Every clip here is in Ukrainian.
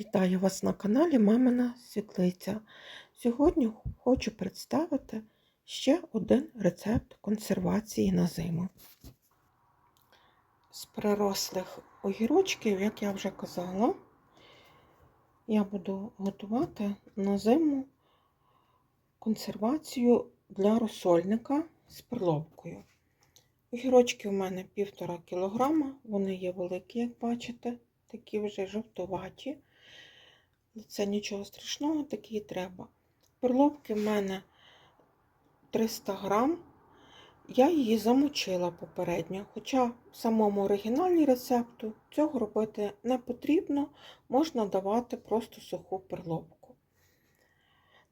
Вітаю вас на каналі Мамина Світлиця. Сьогодні хочу представити ще один рецепт консервації на зиму. З прирослих огірочків, як я вже казала, я буду готувати на зиму консервацію для розсольника з перловкою. Огірочки у мене півтора кілограма, вони є великі, як бачите, такі вже жовтуваті. Це нічого страшного, такі і треба. Перловки в мене 300 грам. Я її замочила попередньо, хоча в самому оригіналі рецепту цього робити не потрібно, можна давати просто суху перловку.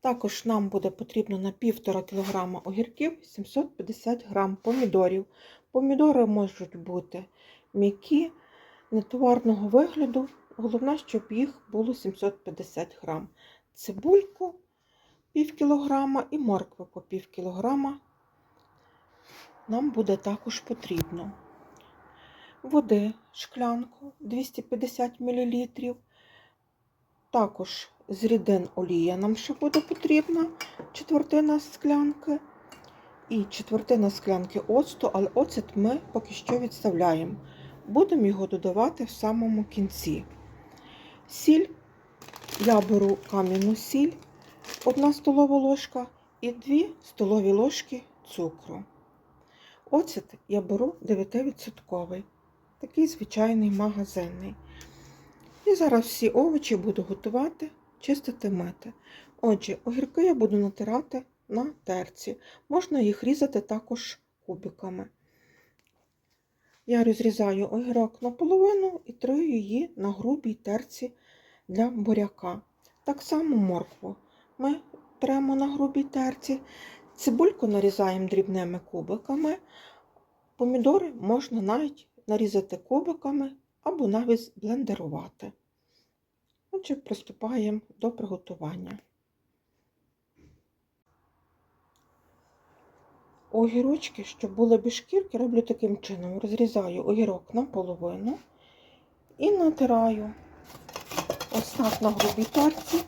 Також нам буде потрібно на 1,5 кг огірків 750 г помідорів. Помідори можуть бути м'які, нетоварного вигляду. Головне, щоб їх було 750 грам. Цибульку пів кілограма і моркви по пів кілограма нам буде також потрібно. Води шклянку 250 мл. Також з рідин олія нам ще буде потрібна четвертина склянки. І четвертина склянки оцту, але оцет ми поки що відставляємо. Будемо його додавати в самому кінці. Сіль, я беру кам'яну сіль, 1 столова ложка і 2 столові ложки цукру. Оцет я беру 9%, такий звичайний магазинний. І зараз всі овочі буду готувати, чистити мити. Отже, огірки я буду натирати на терці. Можна їх різати також кубиками. Я розрізаю огірок наполовину і трию її на грубій терці для буряка. Так само моркву. Ми тремо на грубій терці, цибульку нарізаємо дрібними кубиками, помідори можна навіть нарізати кубиками або навіть блендерувати. Отже, приступаємо до приготування. Огірочки, щоб були без шкірки, роблю таким чином. Розрізаю огірок наполовину і натираю ось так на грубій терці.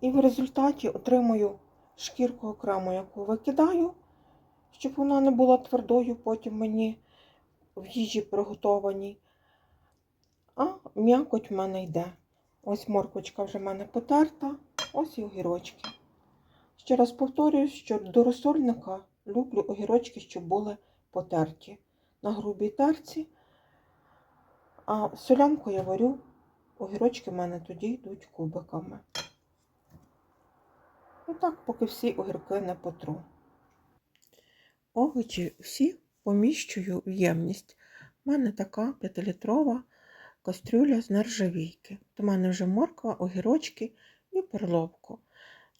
І в результаті отримую шкірку окремо, яку викидаю, щоб вона не була твердою, потім мені в їжі приготованій. А м'якоть в мене йде. Ось морквочка вже в мене потерта, ось і огірочки. Ще раз повторюю, що до розсольника люблю огірочки, щоб були потерті на грубій терці. А солянку я варю, огірочки в мене тоді йдуть кубиками. І так, поки всі огірки не потру. Овочі всі поміщую в ємність. У мене така 5-літрова кастрюля з нержавійки. У мене вже морква, огірочки і перловку.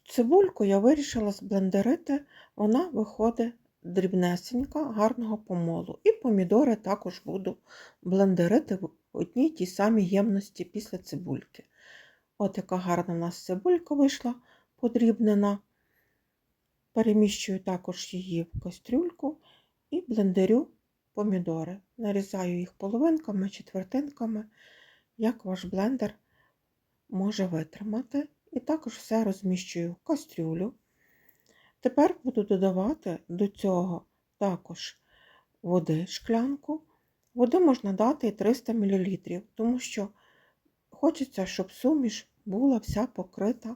Цибульку я вирішила зблендерити, вона виходить дрібнесенька, гарного помолу. І помідори також буду блендерити в одній тій самій ємності після цибульки. От яка гарна у нас цибулька вийшла подрібнена. Переміщую також її в кастрюльку і блендерю помідори. Нарізаю їх половинками, четвертинками, як ваш блендер може витримати. І також все розміщую в кастрюлю. Тепер буду додавати до цього також води шклянку. Води можна дати 300 мл, тому що хочеться, щоб суміш була вся покрита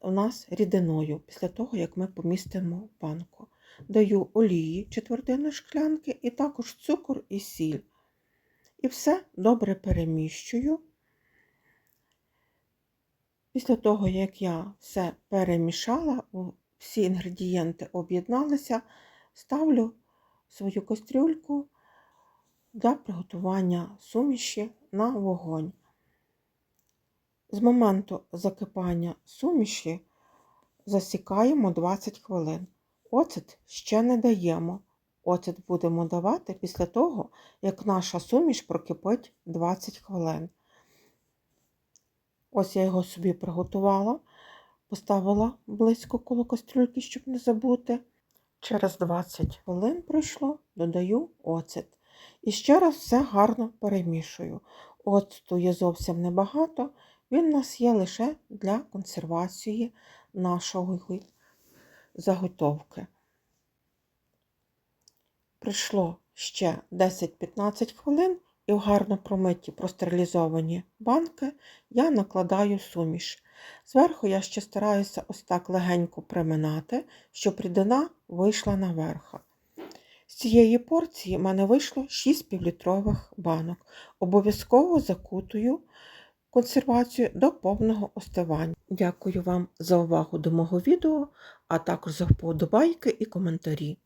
у нас рідиною після того, як ми помістимо банку. Даю олії четвертину шклянки і також цукор і сіль. І все добре переміщую. Після того, як я все перемішала, всі інгредієнти об'єдналися, ставлю свою кастрюльку для приготування суміші на вогонь. З моменту закипання суміші засікаємо 20 хвилин. Оцет ще не даємо. Оцет будемо давати після того, як наша суміш прокипить 20 хвилин. Ось я його собі приготувала, поставила близько коло кастрюльки, щоб не забути. Через 20 хвилин пройшло, додаю оцет. І ще раз все гарно перемішую. Оцту є зовсім небагато, він у нас є лише для консервації нашої заготовки. Прийшло ще 10-15 хвилин, і в гарно промиті простерилізовані банки я накладаю суміш. Зверху я ще стараюся ось так легенько приминати, щоб рідина вийшла наверх. З цієї порції в мене вийшло 6 півлітрових банок. Обов'язково закутую консервацію до повного остивання. Дякую вам за увагу до мого відео, а також за вподобайки і коментарі.